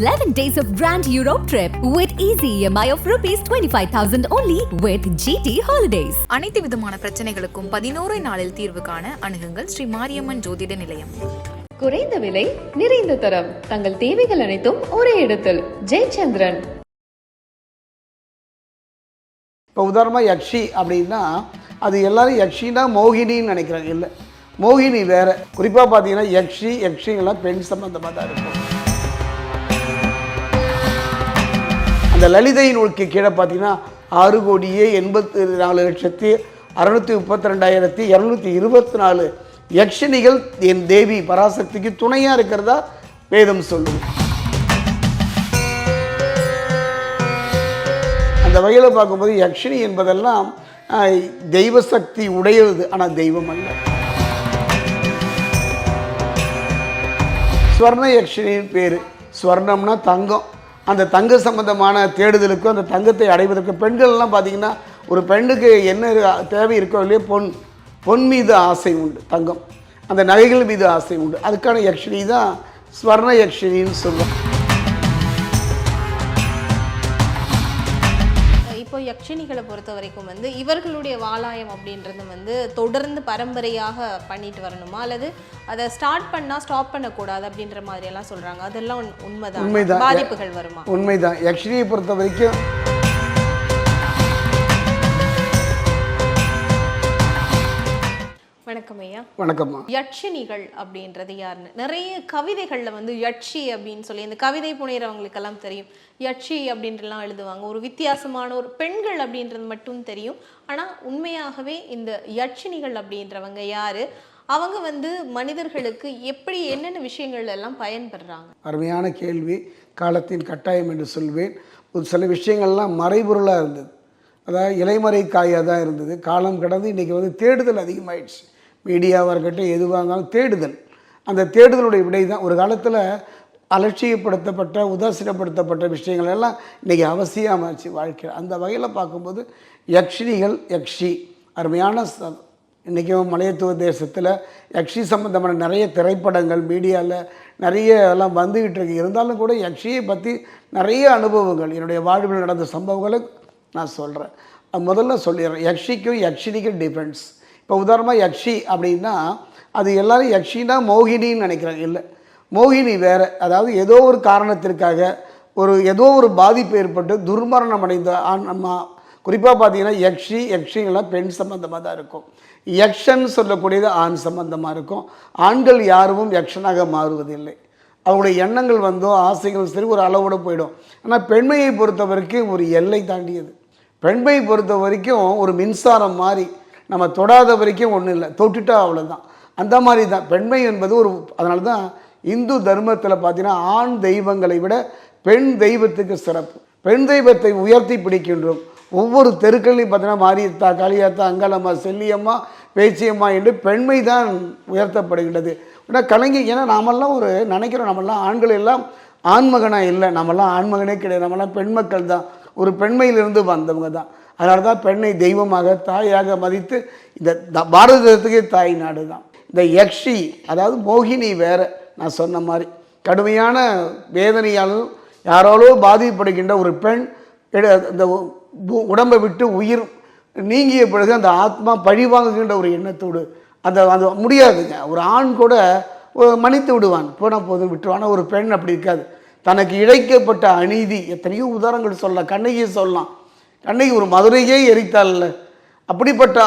11 days of Grand Europe trip with easy EMI of rupees 25,000 only with GT Holidays. அனைத்து விதமான பிரச்சனைகளுக்கும் பதினோரு நாளில் தீர்வு காண அணுகுங்கள் ஸ்ரீ மாரியம்மன் ஜோதிட நிலையம். குறைந்த விலை நிறைந்த தரம். தங்கள் தேவைகள் அனைத்தும் ஒரே இடத்தில். ஜெயச்சந்திரன். இப்போ உதாரணமாக யக்ஷி அப்படின்னா அது எல்லாரும் யக்ஷினா மோகினின்னு நினைக்கிறாங்க. இல்லை மோகினி வேற. குறிப்பாக பார்த்தீங்கன்னா யக்ஷி யக்ஷிங்கெல்லாம் பெண் சம்பந்தமாக தான் இருக்கும். அந்த லலிதை நூலுக்கு கீழே பார்த்தீங்கன்னா ஆறு கோடியே எண்பத்தி நாலு லட்சத்தி அறநூற்றி முப்பத்தி ரெண்டாயிரத்தி இரநூத்தி இருபத்தி நாலு யக்ஷினிகள் என் தேவி பராசக்திக்கு துணையாக இருக்கிறதா வேதம் சொல்லுது. அந்த வகையில் பார்க்கும்போது யக்ஷினி என்பதெல்லாம் தெய்வ சக்தி உடையது. ஆனால் தெய்வம் அல்ல. ஸ்வர்ண யக்ஷினியின் பேர். ஸ்வர்ணம்னா தங்கம். அந்த தங்க சம்பந்தமான தேடுதலுக்கும் அந்த தங்கத்தை அடைவதற்கு பெண்கள்லாம் பார்த்தீங்கன்னா ஒரு பெண்ணுக்கு என்ன தேவை இருக்கோ இல்லையோ பொன் பொன் மீது ஆசை உண்டு தங்கம். அந்த நகைகள் மீது ஆசை உண்டு. அதுக்கான யக்ஷினி தான் ஸ்வர்ண யக்ஷினின்னு சொல்லுவாங்க. இப்போ யக்ஷினிகளை பொறுத்த வரைக்கும் வந்து இவர்களுடைய வாலாயம் அப்படின்றது வந்து தொடர்ந்து பரம்பரையாக பண்ணிட்டு வரணுமா? அல்லது அதை ஸ்டார்ட் பண்ணா ஸ்டாப் பண்ணக்கூடாது அப்படின்ற மாதிரி எல்லாம் சொல்றாங்க. அதெல்லாம் உண்- உண்மைதான். உண்மைதான். பாதிப்புகள் வருமா? உண்மைதான். யக்ஷினியை பொறுத்த வரைக்கும் வணக்கம் ஐயா. வணக்கம்மா. யட்சினிகள் அப்படின்றது யாருன்னு? நிறைய கவிதைகள்ல வந்து யட்சி அப்படின்னு சொல்லி இந்த கவிதை புனைகிறவங்களுக்கெல்லாம் தெரியும். யட்சி அப்படின்றலாம் எழுதுவாங்க. ஒரு வித்தியாசமான ஒரு பெண்கள் அப்படின்றது மட்டும் தெரியும். ஆனா உண்மையாகவே இந்த யட்சினிகள் அப்படின்றவங்க யாரு? அவங்க வந்து மனிதர்களுக்கு எப்படி என்னென்ன விஷயங்கள் எல்லாம் பயன்படுறாங்க? அருமையான கேள்வி. காலத்தின் கட்டாயம் என்று சொல்வேன். ஒரு சில விஷயங்கள்லாம் மறைபொருளாக இருந்தது. அதாவது இலைமறை காயாக தான் இருந்தது. காலம் கடந்து இன்றைக்கி வந்து தேடுதல் அதிகமாயிடுச்சு. மீடியாவாக இருக்கட்டும் எதுவாக இருந்தாலும் தேடுதல். அந்த தேடுதலுடைய விடை தான். ஒரு காலத்தில் அலட்சியப்படுத்தப்பட்ட உதாசீனப்படுத்தப்பட்ட விஷயங்கள் எல்லாம் இன்றைக்கி அவசியமாச்சு வாழ்க்கையில். அந்த வகையில் பார்க்கும்போது யக்ஷினிகள் யக்ஷி. அருமையான இன்றைக்கும் மலையத்துவ தேசத்தில் யக்ஷி சம்மந்தமான நிறைய திரைப்படங்கள் மீடியாவில் நிறைய எல்லாம் வந்துக்கிட்டு இருக்கு. இருந்தாலும் கூட யக்ஷியை பற்றி நிறைய அனுபவங்கள் என்னுடைய வாழ்வில் நடந்த சம்பவங்களை நான் சொல்கிறேன் முதல்ல சொல்லிடுறேன். யக்ஷிக்கும் யக்ஷினிக்கும் டிஃப்ரென்ஸ் இப்போ உதாரணமாக யக்ஷி அப்படின்னா அது எல்லாரும் யக்ஷினா மோகினின்னு நினைக்கிறாங்க. இல்லை மோகினி வேறு. அதாவது ஏதோ ஒரு காரணத்திற்காக ஒரு ஏதோ ஒரு பாதிப்பு ஏற்பட்டு துர்மரணம் அடைந்த ஆண் அம்மா குறிப்பாக பார்த்தீங்கன்னா யக்ஷி யக்ஷிங்கெல்லாம் பெண் சம்பந்தமாக தான் இருக்கும். யக்ஷன் சொல்லக்கூடியது ஆண் சம்பந்தமாக இருக்கும். ஆண்கள் யாரும் யக்ஷனாக மாறுவதில்லை. அவங்களுடைய எண்ணங்கள் வந்தோ ஆசைகள் சரி ஒரு அளவோடு போயிடும். ஆனால் பெண்மையை பொறுத்த வரைக்கும் ஒரு எல்லை தாண்டியது. பெண்மையை பொறுத்த வரைக்கும் ஒரு மின்சாரம் மாதிரி நம்ம தொடாத வரைக்கும் ஒன்றும் இல்லை. தொட்டுட்டா அவ்வளோதான் அந்த மாதிரி தான் பெண்மை என்பது ஒரு அதனால தான் இந்து தர்மத்தில் பார்த்தீங்கன்னா ஆண் தெய்வங்களை விட பெண் தெய்வத்துக்கு சிறப்பு. பெண் தெய்வத்தை உயர்த்தி பிடிக்கின்றோம். ஒவ்வொரு தெருக்கள்லையும் பார்த்தீங்கன்னா மாரியத்தா காளியாத்தா அங்காளம்மா செல்லியம்மா பேச்சியம்மா என்று பெண்மை தான் உயர்த்தப்படுகின்றது. ஏன்னா கலைஞர் ஏன்னா நாமெல்லாம் ஒரு நினைக்கிறோம் நம்மெல்லாம் ஆண்கள் எல்லாம் ஆண்மகனாக இல்லை. நம்மெல்லாம் ஆண்மகனே கிடையாது. நம்மெல்லாம் பெண்மக்கள் தான் ஒரு பெண்மையிலிருந்து வந்தவங்க தான் அதனால தான் பெண்ணை தெய்வமாக தாயாக மதித்து இந்த த- பாரதத்துக்கே தாய் நாடு தான் இந்த யக்ஷி அதாவது மோகினி வேற நான் சொன்ன மாதிரி. கடுமையான வேதனையாலும் யாராலோ பாதிக்கப்படுகின்ற ஒரு பெண் இந்த உடம்பை விட்டு உயிர் நீங்கிய பிறகு அந்த ஆத்மா பழி வாங்குகின்ற ஒரு எண்ணத்தோடு அந்த அது முடியாதுங்க. ஒரு ஆண் கூட மன்னித்து விடுவான். போனால் போதும் விட்டுருவான். ஒரு பெண் அப்படி இருக்காது. தனக்கு இழைக்கப்பட்ட அநீதி எத்தனையோ உதாரணங்கள் சொல்லலாம் கண்ணகியை சொல்லலாம். கண்ணகி ஒரு மதுரையே எரித்தாள்ல அப்படிப்பட்ட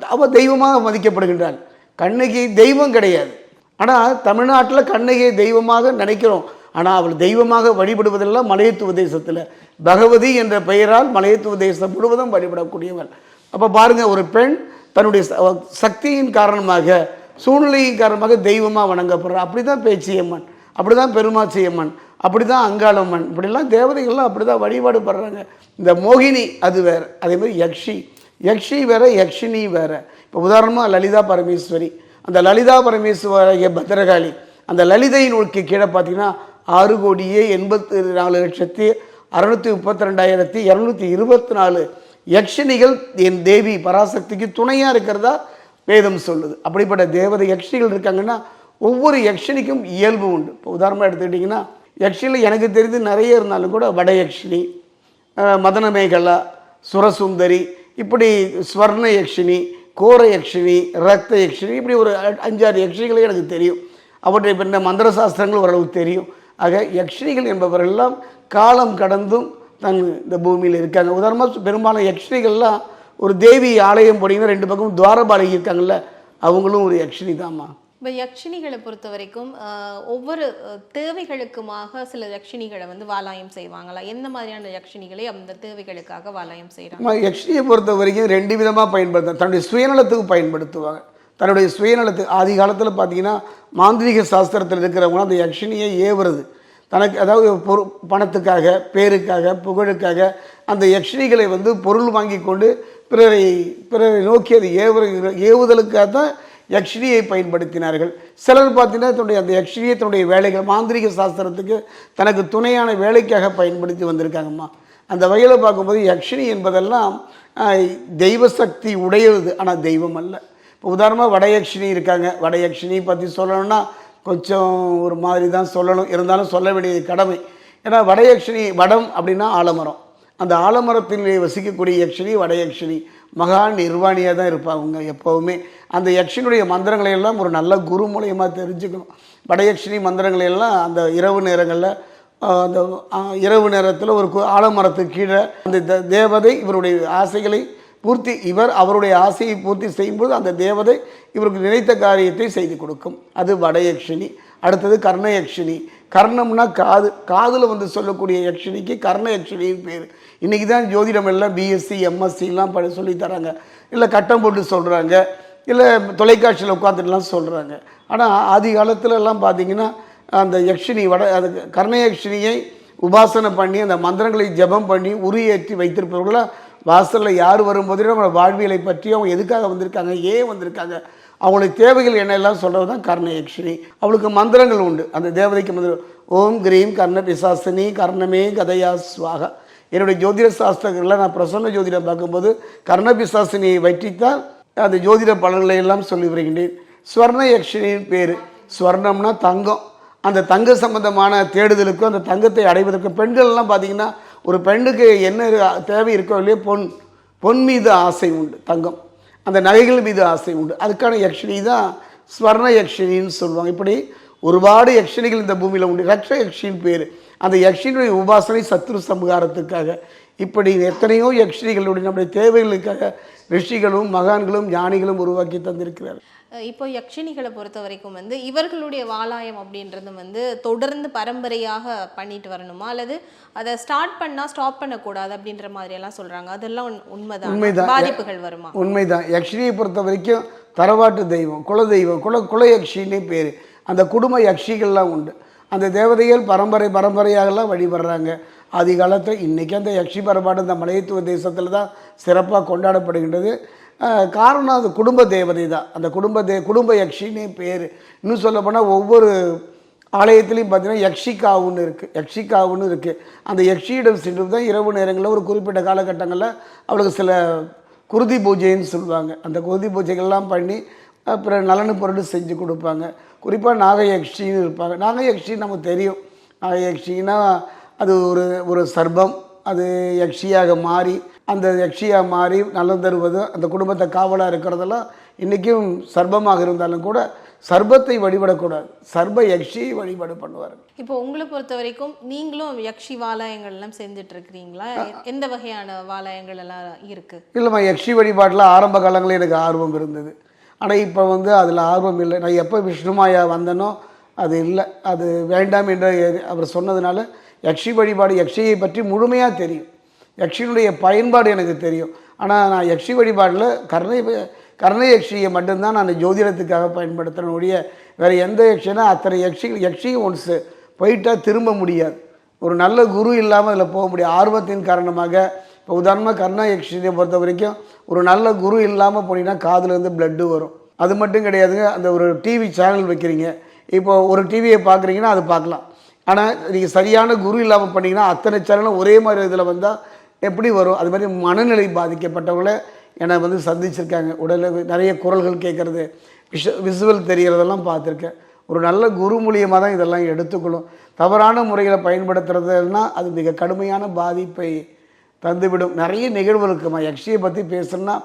அவ- தெய்வமாக மதிக்கப்படுகின்றாள். கண்ணகி தெய்வம் கிடையாது. ஆனால் தமிழ்நாட்டில் கண்ணகியை தெய்வமாக நினைக்கிறோம். ஆனால் அவள் தெய்வமாக வழிபடுவதெல்லாம் மலையத்துவ தேசத்தில். பகவதி என்ற பெயரால் மலையத்துவ தேசம் முழுவதும் வழிபடக்கூடியவள். அப்போ பாருங்கள் ஒரு பெண் தன்னுடைய சக்தியின் காரணமாக சூழ்நிலையின் காரணமாக தெய்வமாக வணங்கப்படுறா. அப்படி தான் பேச்சியம்மன். அப்படி தான் பெருமாச்சியம்மன் அப்படி தான் அங்காளம்மன் இப்படிலாம் தேவதைகள்லாம் அப்படி தான் வழிபாடு படுறாங்க இந்த மோகினி அது வேறு அதே மாதிரி யக்ஷி. யக்ஷி வேறு யக்ஷினி வேறு. இப்போ உதாரணமாக லலிதா பரமேஸ்வரி. அந்த லலிதா பரமேஸ்வரிய பத்திரகாளி அந்த லலிதை நூலுக்கு கீழே பார்த்தீங்கன்னா ஆறு கோடியே எண்பத்தி நாலு லட்சத்தி அறுநூத்தி முப்பத்தி ரெண்டாயிரத்தி இரநூத்தி இருபத்தி நாலு யக்ஷினிகள் என் தேவி பராசக்திக்கு துணையாக இருக்கிறதா வேதம் சொல்லுது. அப்படிப்பட்ட தேவதை யக்ஷிகள் இருக்காங்கன்னா ஒவ்வொரு யக்ஷனிக்கும் இயல்பு உண்டு. இப்போ உதாரணமாக எடுத்துக்கிட்டிங்கன்னா யக்ஷனில் எனக்கு தெரிந்து நிறைய இருந்தாலும் கூட வடயக்ஷினி அஹ், மதனமேகலா சுரசுந்தரி இப்படி ஸ்வர்ண யக்ஷினி கோர யக்ஷினி ரத்த யக்ஷினி இப்படி ஒரு அ- அஞ்சாறு யக்ஷினிகளே எனக்கு தெரியும். அவற்றை பின்ன மந்திர சாஸ்திரங்கள் ஓரளவுக்கு தெரியும். ஆக யக்ஷினிகள் என்பவரெல்லாம் காலம் கடந்தும் தன் இந்த பூமியில் இருக்காங்க. உதாரணமாக பெரும்பாலும் யக்ஷினிகள்லாம் ஒரு தேவி ஆலயம் போனீங்கன்னா ரெண்டு பக்கம் துவாரபாலகி இருக்காங்கல்ல அவங்களும் ஒரு யக்ஷினி தாம்மா. இப்போ யக்ஷினிகளை பொறுத்த வரைக்கும் ஒவ்வொரு தேவைகளுக்குமாக சில யக்ஷினிகளை வந்து வாலாயம் செய்வாங்களா? எந்த மாதிரியான யக்ஷினிகளை அந்த தேவைகளுக்காக வாலாயம் செய்கிறாங்க யக்ஷினியை பொறுத்த வரைக்கும் ரெண்டு விதமாக பயன்படுத்த தன்னுடைய சுயநலத்துக்கு பயன்படுத்துவாங்க. தன்னுடைய சுயநலத்துக்கு ஆதி காலத்தில் பார்த்தீங்கன்னா மாந்திரிக சாஸ்திரத்தில் இருக்கிறவங்க அந்த யக்ஷினியை ஏவுறது. தனக்கு அதாவது பொரு பணத்துக்காக பேருக்காக புகழுக்காக அந்த யக்ஷினிகளை வந்து பொருள் வாங்கி கொண்டு பிறரை பிறரை நோக்கி அது ஏவுற ஏவுதலுக்காக தான் யக்ஷினியை பயன்படுத்தினார்கள். சிலர் பார்த்தீங்கன்னா தன்னுடைய அந்த யக்ஷினியை தன்னுடைய வேலைகள் மாந்திரீக சாஸ்திரத்துக்கு தனக்கு துணையான வேலைக்காக பயன்படுத்தி வந்திருக்காங்கம்மா. அந்த வகையில் பார்க்கும்போது யக்ஷினி என்பதெல்லாம் தெய்வ சக்தி உடையது. ஆனால் தெய்வம் அல்ல. இப்போ உதாரணமாக வடயக்ஷினி இருக்காங்க. வடயக்ஷினி பற்றி சொல்லணும்னா கொஞ்சம் ஒரு மாதிரி தான் சொல்லணும். இருந்தாலும் சொல்ல வேண்டிய கடமை. ஏன்னா வடயக்ஷினி வடம் அப்படின்னா ஆலமரம். அந்த ஆலமரத்தில் வசிக்கக்கூடிய யக்ஷினி வடயக்ஷினி மகா நிர்வாணியாக தான் இருப்பாங்க எப்போவுமே. அந்த யக்ஷனுடைய மந்திரங்களை எல்லாம் ஒரு நல்ல குரு மூலியமாக தெரிஞ்சுக்கணும். வடயக்ஷினி மந்திரங்களை எல்லாம் அந்த இரவு நேரங்களில் அந்த இரவு நேரத்தில் ஒரு ஆலமரத்துக்கு கீழே அந்த தேவதை இவருடைய ஆசைகளை பூர்த்தி இவர் அவருடைய ஆசையை பூர்த்தி செய்யும்போது அந்த தேவதை இவருக்கு நினைத்த காரியத்தை செய்து கொடுக்கும். அது வடயக்ஷினி அடுத்தது கர்ணயக்ஷினி கர்ணம்னா காது காதில் வந்து சொல்லக்கூடிய யக்ஷினிக்கு கர்ணயக்ஷினின்னு பேர். இன்றைக்கி தான் ஜோதிடம் எல்லாம் பிஎஸ்சி எம்எஸ்சிலாம் படி சொல்லி தராங்க. இல்லை கட்டம் போட்டு சொல்கிறாங்க இல்லை தொலைக்காட்சியில் உட்காந்துட்டுலாம் சொல்கிறாங்க ஆனால் ஆதி காலத்துலலாம் பார்த்தீங்கன்னா அந்த யக்ஷினி வட அது கர்ணயக்ஷினியை உபாசனை பண்ணி அந்த மந்திரங்களை ஜெபம் பண்ணி உரியேற்றி வைத்திருப்பவர்களாக வாசலில் யார் வரும்போதே நம்ம வாழ்வியலை பற்றி அவங்க எதுக்காக வந்திருக்காங்க ஏன் வந்திருக்காங்க அவங்களுடைய தேவைகள் என்னெல்லாம் சொல்கிறது தான் கர்ணயக்ஷினி அவளுக்கு மந்திரங்கள் உண்டு. அந்த தேவதைக்கு மந்திரம் ஓம் கிரீம் கர்ண பிசாசினி கர்ணமே கதையா சுவாக என்னுடைய ஜோதிட சாஸ்திரங்களில் நான் பிரசன்ன ஜோதிடம் பார்க்கும்போது கர்ண பிசாசினியை வற்றித்தான் அந்த ஜோதிட பலன்களை எல்லாம் சொல்லி வருகின்றேன். ஸ்வர்ண யக்ஷினின் பேர். ஸ்வர்ணம்னா தங்கம். அந்த தங்க சம்பந்தமான தேடுதலுக்கும் அந்த தங்கத்தை அடைவதற்கும் பெண்கள்லாம் பார்த்தீங்கன்னா ஒரு பெண்ணுக்கு என்ன தேவை இருக்கோ இல்லையோ பொன் பொன் மீது ஆசை உண்டு தங்கம். அந்த நகைகள் மீது ஆசை உண்டு. அதுக்கான யக்ஷினி தான் ஸ்வர்ண யக்ஷினின்னு சொல்லுவாங்க. இப்படி ஒருபாடு யக்ஷினிகள் இந்த பூமியில் உண்டு. ரக்ஷ யக்ஷின் பேர். அந்த யக்ஷினுடைய உபாசனை சத்ரு சமகாரத்துக்காக. இப்படி எத்தனையோ யக்ஷினிகளுடைய நம்முடைய தேவைகளுக்காக ரிஷிகளும் மகான்களும் ஞானிகளும் உருவாக்கி தந்திருக்கிறார் இப்போ யக்ஷினிகளை பொறுத்த வரைக்கும் வந்து இவர்களுடைய வாலாயம் அப்படின்றது வந்து தொடர்ந்து பரம்பரையாக பண்ணிட்டு வரணுமா? அல்லது அதை ஸ்டார்ட் பண்ணா ஸ்டாப் பண்ணக்கூடாது அப்படின்ற மாதிரி எல்லாம் சொல்றாங்க. அதெல்லாம் உண்- உண்மைதான். பாதிப்புகள் வருமா? உண்மைதான். யக்ஷினியை பொறுத்த வரைக்கும் தரவாட்டு தெய்வம் குல தெய்வம் குல குல யக்ஷினே பேர். அந்த குடும்ப யக்ஷிகள்லாம் உண்டு. அந்த தேவதைகள் பரம்பரை பரம்பரையாகலாம் வழிபடுறாங்க. ஆதி காலத்தில் இன்றைக்கி அந்த யக்ஷி பரப்பாடு இந்த மலையத்துவ தேசத்தில் தான் சிறப்பாக கொண்டாடப்படுகின்றது. காரணம் அது குடும்ப தேவதை தான். அந்த குடும்ப தே குடும்ப யக்ஷின்னு பேர். இன்னும் சொல்லப்போனால் ஒவ்வொரு ஆலயத்துலேயும் பார்த்தீங்கன்னா யக்ஷிகாவுன்னு இருக்குது யக்ஷிகாவுன்னு இருக்குது அந்த யக்ஷியிடம் சென்று தான் இரவு நேரங்களில் ஒரு குறிப்பிட்ட காலகட்டங்களில் அவளுக்கு சில குருதி பூஜைன்னு சொல்லுவாங்க. அந்த குருதி பூஜைகள்லாம் பண்ணி அப்புறம் நலனு பொருள் செஞ்சு கொடுப்பாங்க. குறிப்பாக நாகயக்ஷின்னு இருப்பாங்க. நாகயக்ஷி நமக்கு தெரியும். நாகயக்ஷின்னா அது ஒரு ஒரு சர்பம். அது யக்ஷியாக மாறி அந்த யக்ஷியாக மாறி நலம் தருவது அந்த குடும்பத்தை காவலாக இருக்கிறதெல்லாம் இன்றைக்கும் சர்ப்பமாக இருந்தாலும் கூட சர்ப்பத்தை வழிபடக்கூடாது. சர்ப்ப யக்ஷியை வழிபாடு பண்ணுவார்கள் இப்போ உங்களை பொறுத்த வரைக்கும் நீங்களும் யக்ஷி வாலாயங்கள் எல்லாம் செஞ்சுட்டு இருக்கிறீங்களா? எந்த வகையான வாலாயங்கள் எல்லாம் இருக்கு? இல்லைம்மா யக்ஷி வழிபாட்டில் ஆரம்ப காலங்களில் எனக்கு ஆர்வம் இருந்தது. ஆனால் இப்போ வந்து அதில் ஆர்வம் இல்லை. நான் எப்போ விஷ்ணுமாயா வந்தனோ அது இல்லை. அது வேண்டாம் என்று அவர் சொன்னதுனால யக்ஷி வழிபாடு யக்ஷியை பற்றி முழுமையாக தெரியும். யக்ஷியினுடைய பயன்பாடு எனக்கு தெரியும். ஆனால் நான் யக்ஷி வழிபாடில் கர்ணை கர்ண யக்ஷியை மட்டும்தான் நான் ஜோதிடத்துக்காக பயன்படுத்துகிறேன் ஒழிய வேறு எந்த யக்ஷினா அத்தனை யக்ஷி யக்ஷியும் ஒன்ஸ் போயிட்டால் திரும்ப முடியாது. ஒரு நல்ல குரு இல்லாமல் அதில் போக முடியும் ஆர்வத்தின் காரணமாக இப்போ உதாரணமாக கர்ணா யக்ஷியை பொறுத்த வரைக்கும் ஒரு நல்ல குரு இல்லாமல் போனீங்கன்னா காதுலேருந்து பிளட்டு வரும். அது மட்டும் கிடையாதுங்க. அந்த ஒரு டிவி சேனல் வைக்கிறீங்க. இப்போ ஒரு டிவியை பார்க்குறீங்கன்னா அது பார்க்கலாம். ஆனால் நீங்கள் சரியான குரு இல்லாமல் பண்ணிங்கன்னா அத்தனை சேனலும் ஒரே மாதிரி இதில் வந்தால் எப்படி வரும்? அது மாதிரி மனநிலை பாதிக்கப்பட்டவங்கள என்னை வந்து சந்திச்சிருக்காங்க. உடலில் நிறைய குரல்கள் கேட்குறது விஷ விசுவல் தெரிகிறதெல்லாம் பார்த்துருக்கேன். ஒரு நல்ல குரு மூலியமாக தான் இதெல்லாம் எடுத்துக்கணும். தவறான முறையில் பயன்படுத்துறதுன்னா அது மிக கடுமையான பாதிப்பை தந்துவிடும். நிறைய நிகழ்வு இருக்குமா யக்ஷியை பற்றி பேசணும்னா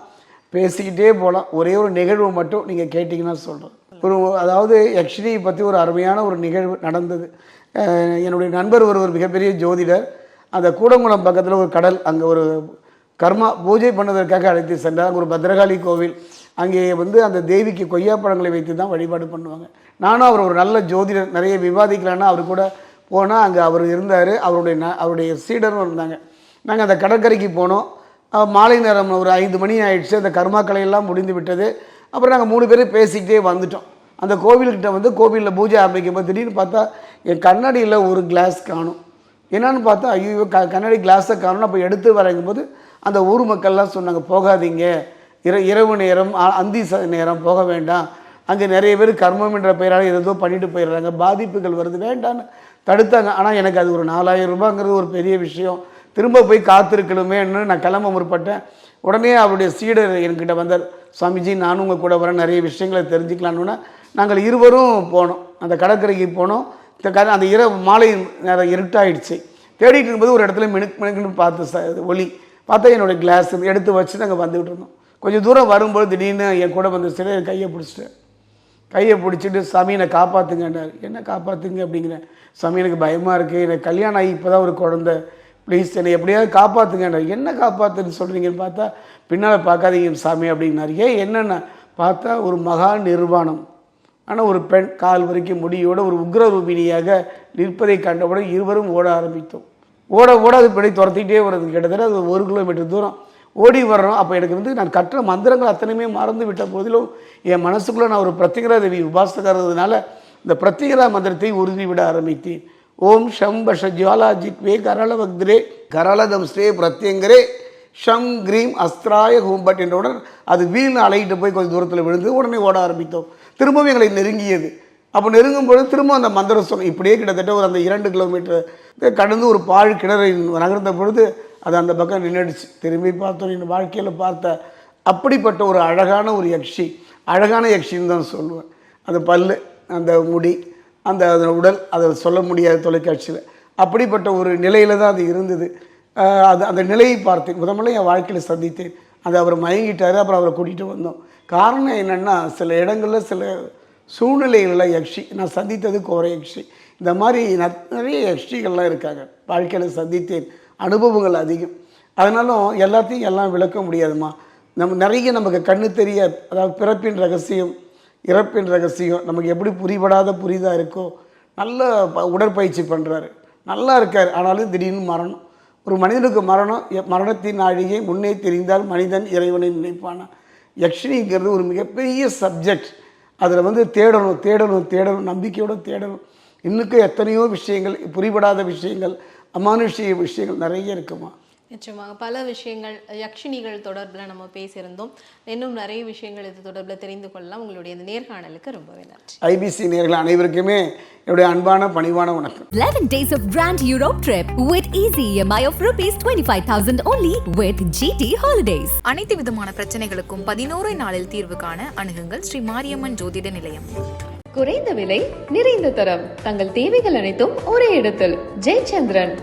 பேசிக்கிட்டே போகலாம் ஒரே ஒரு நிகழ்வு மட்டும் நீங்கள் கேட்டிங்கன்னா சொல்கிறேன் ஒரு அதாவது யக்ஷினியை பற்றி ஒரு அருமையான ஒரு நிகழ்வு நடந்தது. என்னுடைய நண்பர் ஒருவர் மிகப்பெரிய ஜோதிடர். அந்த கூடங்குளம் பக்கத்தில் ஒரு கடல் அங்கே ஒரு கர்மா பூஜை பண்ணுவதற்காக அழைத்து சென்றார். அங்கே ஒரு பத்ரகாளி கோவில். அங்கே வந்து அந்த தேவிக்கு கொய்யாப்பழங்களை வைத்து தான் வழிபாடு பண்ணுவாங்க. நானும் அவர் ஒரு நல்ல ஜோதிடர் நிறைய விவாதிக்கலான்னா அவர் கூட போனால் அங்கே அவர் இருந்தார். அவருடைய ந அவருடைய சீடரும் இருந்தாங்க. நாங்கள் அந்த கடற்கரைக்கு போனோம். மாலை நேரம் ஒரு ஐந்து மணி ஆயிடுச்சு. அந்த கர்மாக்களை எல்லாம் முடிந்து விட்டது. அப்புறம் நாங்கள் மூணு பேரும் பேசிக்கிட்டே வந்துட்டோம். அந்த கோவில்கிட்ட வந்து கோவிலில் பூஜை ஆரம்பிக்கும் போது திடீர்னு பார்த்தா என் கண்ணாடியில் ஒரு கிளாஸ் காணும். என்னன்னு பார்த்தா ஐயோ க கண்ணாடி கிளாஸை காணும் அப்போ எடுத்து வரைங்கும்போது அந்த ஊர் மக்கள்லாம் சொன்னாங்க போகாதீங்க. இர இரவு நேரம் அ- அந்தி ச நேரம் போக வேண்டாம். அங்கே நிறைய பேர் கர்மம் என்ற பெயரால் ஏதோ பண்ணிட்டு போயிடுறாங்க. பாதிப்புகள் வருது. வேண்டான்னு தடுத்தாங்க. ஆனால் எனக்கு அது ஒரு நாலாயிரம் ரூபாங்கிறது ஒரு பெரிய விஷயம். திரும்ப போய் காத்திருக்கணுமேன்னு நான் கிளம்ப முற்பட்டேன். உடனே அவருடைய சீடர் என்கிட்ட வந்தார் சுவாமிஜி நானும் உங்கள் கூட வரேன் நிறைய விஷயங்களை தெரிஞ்சுக்கலான்னு நாங்கள் இருவரும் போனோம். அந்த கடற்கரைக்கு போனோம். இந்த கர அந்த இரவு மாலை நேரம் இருட்டாயிடுச்சு. தேடிட்டு இருக்கும்போது ஒரு இடத்துல மினுக்கு மினுக்குன்னு பார்த்து ச ஒளி. பார்த்தா என்னோடய கிளாஸ் எடுத்து வச்சு நாங்கள் வந்துகிட்டு இருந்தோம். கொஞ்சம் தூரம் வரும்போது திடீர்னு என் கூட வந்து சில கையை பிடிச்சிட்டேன் கையை பிடிச்சிட்டு சாமி என்னை என்ன காப்பாற்றுங்க அப்படிங்கிறேன். சாமி எனக்கு பயமாக இருக்குது எனக்கு கல்யாணம் ஆகி இப்போ தான் ஒரு குழந்தை. ப்ளீஸ் என்னை எப்படியாவது காப்பாற்றுங்கன்னாரு என்ன காப்பாற்றுன்னு சொல்கிறீங்கன்னு பார்த்தா பின்னால் பார்க்காதீங்க சாமி அப்படின்னாரு. ஏன் என்னென்ன பார்த்தா ஒரு மகா நிர்வாணம். ஆனால் ஒரு பெண் கால் வரைக்கும் முடியோட ஒரு உக்ரரூபிணியாக நிற்பதை கண்டவுடன் இருவரும் ஓட ஆரம்பித்தோம். ஓட ஓட அது பிடி துரத்திக்கிட்டே வருது கிட்டத்தட்ட அது ஒரு கிலோமீட்டர் தூரம். ஓடி வர்றோம். அப்போ எனக்கு வந்து நான் கற்ற மந்திரங்கள் அத்தனையுமே மறந்து விட்ட போதிலும் என் மனசுக்குள்ளே நான் ஒரு பிரத்யேகரா தேவி உபாசகறதுனால இந்த பிரத்யேகரா மந்திரத்தை உறுதி விட ஆரம்பித்தேன். ஓம் ஷம் பஷ ஜுவாலா ஜிக்வே கரள வக்திரே. கரளதம் ஸ்ரே பிரத்யங்கரே. ஷம் கிரீம் அஸ்திராய ஹூம்பட் என்றவுடன் அது வீண் அலையிட்டு போய் கொஞ்சம் தூரத்தில் விழுந்து உடனே ஓட ஆரம்பித்தோம். திரும்பவும் எங்களை நெருங்கியது. அப்போ நெருங்கும் பொழுது திரும்ப அந்த மந்திர சொன்ன இப்படியே கிட்டத்தட்ட ஒரு அந்த இரண்டு கிலோமீட்டர் கடந்து ஒரு பாழ் கிணறை நகர்ந்த பொழுது அது அந்த பக்கம் நின்றுடுச்சு திரும்பி பார்த்தோம் என் வாழ்க்கையில் பார்த்த அப்படிப்பட்ட ஒரு அழகான ஒரு யக்ஷி. அழகான யக்ஷின்னு தான் சொல்லுவேன். அந்த பல்லு அந்த முடி அந்த அதன் உடல் அதை சொல்ல முடியாது தொலைக்காட்சியில். அப்படிப்பட்ட ஒரு நிலையில் தான் அது இருந்தது. அது அந்த நிலையை பார்த்தேன் முதல்ல என் வாழ்க்கையில் சந்தித்தேன். அது அவர் மயங்கிட்டார் அப்புறம் அவரை கூட்டிகிட்டு வந்தோம். காரணம் என்னென்னா சில இடங்களில் சில சூழ்நிலைகளில் யக்ஷி நான் சந்தித்தது கோர யக்ஷி. இந்த மாதிரி நிறைய யக்ஷிகள்லாம் இருக்காங்க. வாழ்க்கையில் சந்தித்தேன். அனுபவங்கள் அதிகம். அதனாலும் எல்லாத்தையும் எல்லாம் விளக்க முடியாதுமா நம்ம நிறைய நமக்கு கண்ணு தெரிய அதாவது பிறப்பின் ரகசியம் இறப்பின் ரகசியம். நமக்கு எப்படி புரிபடாத புரிதாக இருக்கோ நல்ல ப- உடற்பயிற்சி பண்ணுறாரு நல்லா இருக்கார். ஆனாலும் திடீர்னு மரணம். ஒரு மனிதனுக்கு மரணம் எ- மரணத்தின் நாழிகை முன்னே தெரிந்தால் மனிதன் இறைவனை நினைப்பானா? யக்ஷினிங்கிறது ஒரு மிகப்பெரிய சப்ஜெக்ட் அதில் வந்து தேடணும் தேடணும் தேடணும் நம்பிக்கையோடு தேடணும். இன்னுக்கும் எத்தனையோ விஷயங்கள் புரிபடாத விஷயங்கள் அமானுஷ்ய விஷயங்கள் நிறைய இருக்குமா? நிச்சயமாக பல விஷயங்கள் யக்ஷினிகள் தொடர்பில் நம்ம பேசியிருந்தோம். இன்னும் நிறைய விஷயங்கள் இது தொடர்பில் தெரிந்து கொள்ளலாம். உங்களுடைய இந்த நேர்காணலுக்கு ரொம்பவே நன்றி. ஐபிசி நேர்கள் அனைவருக்குமே என்னுடைய அன்பான பணிவான வணக்கம். 11 days of Grand Europe trip with easy EMI of rupees 25,000 only with GT Holidays. அனைத்து விதமான பிரச்சனைகளுக்கும் பதினோரு நாளில் தீர்வு காண அணுகுங்கள் ஸ்ரீ மாரியம்மன் ஜோதிட நிலையம். குறைந்த விலை நிறைந்த தரம். தங்கள் தேவைகள் அனைத்தும் ஒரே இடத்தில். ஜெயச்சந்திரன்.